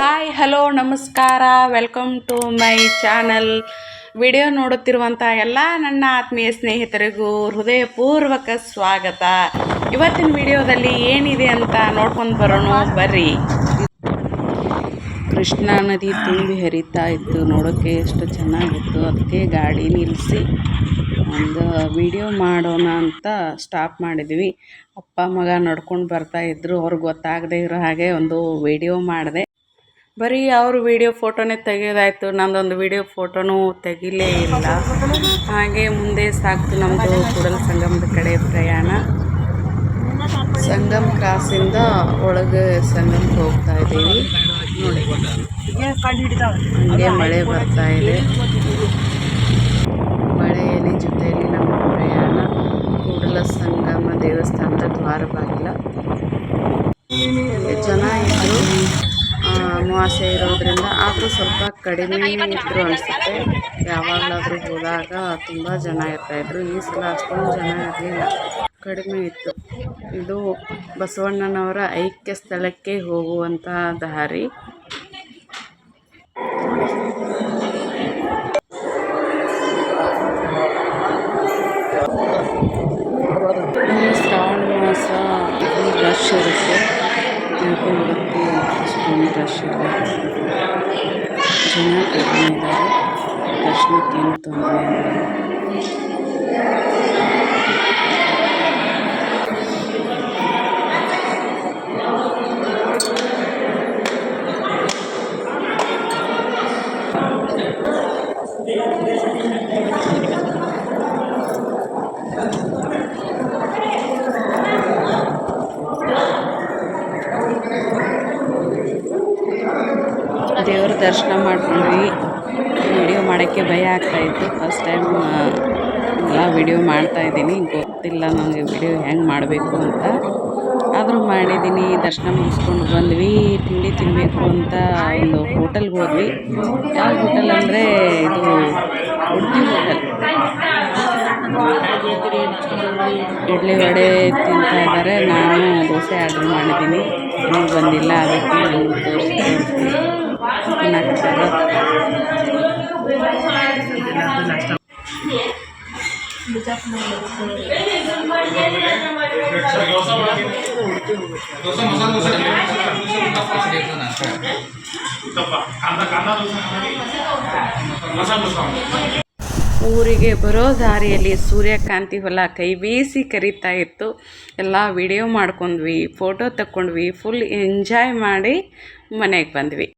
Hi hello ನಮಸ್ಕಾರ. Welcome to my channel video ನೋಡುತ್ತಿರುವಂಥ ಎಲ್ಲ ನನ್ನ ಆತ್ಮೀಯ ಸ್ನೇಹಿತರಿಗೂ ಹೃದಯಪೂರ್ವಕ ಸ್ವಾಗತ. ಇವತ್ತಿನ ವಿಡಿಯೋದಲ್ಲಿ ಏನಿದೆ ಅಂತ ನೋಡ್ಕೊಂಡು ಬರೋಣ ಬರ್ರಿ. ಕೃಷ್ಣಾ ನದಿ ತುಂಬಿ ಹರಿತಾ ಇತ್ತು. ನೋಡೋಕ್ಕೆ ಎಷ್ಟು ಚೆನ್ನಾಗಿತ್ತು. ಅದಕ್ಕೆ ಗಾಡಿ ನಿಲ್ಲಿಸಿ ಒಂದು ವಿಡಿಯೋ ಮಾಡೋಣ ಅಂತ ಸ್ಟಾಪ್ ಮಾಡಿದ್ವಿ. ಅಪ್ಪ, ಮಗ ನಡ್ಕೊಂಡು ಬರ್ತಾ ಇದ್ರು. ಅವ್ರಿಗೆ ಗೊತ್ತಾಗದೇ ಇರೋ ಹಾಗೆ ಒಂದು ವಿಡಿಯೋ ಮಾಡಿದೆ. ಬರೀ ಅವ್ರ ವಿಡಿಯೋ ಫೋಟೋನೇ ತೆಗೆಯೋದಾಯ್ತು ನಂದೊಂದು ವಿಡಿಯೋ ಫೋಟೋನೂ ತೆಗಿಲೇ ಇಲ್ಲ. ಹಾಗೆ ಮುಂದೆ ಸಾಕ್ತು ನಮ್ಮದು ಕೂಡಲ ಸಂಗಮದ ಕಡೆ ಪ್ರಯಾಣ. ಸಂಗಮ್ ಕ್ರಾಸಿಂದ ಒಳಗೆ ಸಂಗಮಕ್ಕೆ ಹೋಗ್ತಾ ಇದ್ದೀವಿ. ನೋಡಿ. ಹಂಗೆ ಮಳೆ ಬರ್ತಾ ಇದೆ. ಮಳೆಯಲ್ಲಿ ಜೊತೆಯಲ್ಲಿ ನಮ್ಮ ಪ್ರಯಾಣ. ಕೂಡಲ ಸಂಗಮ ದೇವಸ್ಥಾನದ ದ್ವಾರ ಬಾಗಿಲ. ಜನ ಇದ್ದರು ಅಮಾವಾಸ್ಯೆ ಇರೋದ್ರಿಂದ ಆದರೂ ಸ್ವಲ್ಪ ಕಡಿಮೆ ಇದ್ದರು ಅನಿಸುತ್ತೆ. ಯಾವಾಗಲಾದರೂ ಹೋದಾಗ ತುಂಬ ಜನ ಇರ್ತಾಯಿದ್ರು ಈ ಸಲ ಅಷ್ಟೊಂದು ಜನ ಇರಲಿಲ್ಲ. ಕಡಿಮೆ ಇತ್ತು. ಇದು ಬಸವಣ್ಣನವರ ಐಕ್ಯ ಸ್ಥಳಕ್ಕೆ ಹೋಗುವಂತಹ ದಾರಿ. ಶ್ರಾವಣ ಮಾಸ ರಶ್ ಇರುತ್ತೆ ತಿಳ್ಕೊಂಡು ಬತ್ತಿ ಅಷ್ಟೊಂದು ರಶ್ ಇಲ್ಲ ಜನ ಕಡಿಮೆ ಇದ್ದಾರೆ ದರ್ಶನಕ್ಕೇನು ತೊಂದರೆ ಇಲ್ಲ ದೇವ್ರ ದರ್ಶನ ಮಾಡ್ಕೊಂಡ್ವಿ. ವಿಡಿಯೋ ಮಾಡೋಕ್ಕೆ ಭಯ ಆಗ್ತಾಯಿತ್ತು ಫಸ್ಟ್ ಟೈಮ್ ಎಲ್ಲ ವಿಡಿಯೋ ಮಾಡ್ತಾಯಿದ್ದೀನಿ ಗೊತ್ತಿಲ್ಲ ನನಗೆ ವಿಡಿಯೋ ಹೆಂಗೆ ಮಾಡಬೇಕು ಅಂತ. ಆದರೂ ಮಾಡಿದ್ದೀನಿ. ದರ್ಶನ ಮುಗಿಸ್ಕೊಂಡು ಬಂದ್ವಿ. ತಿಂಡಿ ತಿನ್ನಬೇಕು ಅಂತ ಒಂದು ಹೋಟೆಲ್ಗೆ ಹೋದ್ವಿ. ಯಾವ ಹೋಟೆಲ್ ಅಂದರೆ ಇದು ಉಡುಪಿ ಹೋಟೆಲ್. ಇಡ್ಲಿ ವಡೆ ತಿಂತಾ ಇದ್ದಾರೆ. ನಾನು ದೋಸೆ ಆರ್ಡ್ರ್ ಮಾಡಿದ್ದೀನಿ. ಇನ್ನೂ ಬಂದಿಲ್ಲ ಅದಕ್ಕೆ ನಾನು ತೋರಿಸಿ ತಿನ್ನಕ್ಕಾಗಲ್ಲ ಊರಿಗೆ ಬರೋ ದಾರಿಯಲ್ಲಿ ಸೂರ್ಯಕಾಂತಿ ಹೊಲ ಕೈ ಬೀಸಿ ಕರೀತಾ ಇತ್ತು. ಎಲ್ಲ ವಿಡಿಯೋ ಮಾಡ್ಕೊಂಡ್ವಿ ಫೋಟೋ ತಕ್ಕೊಂಡ್ವಿ ಫುಲ್ ಎಂಜಾಯ್ ಮಾಡಿ ಮನೆಗೆ ಬಂದ್ವಿ.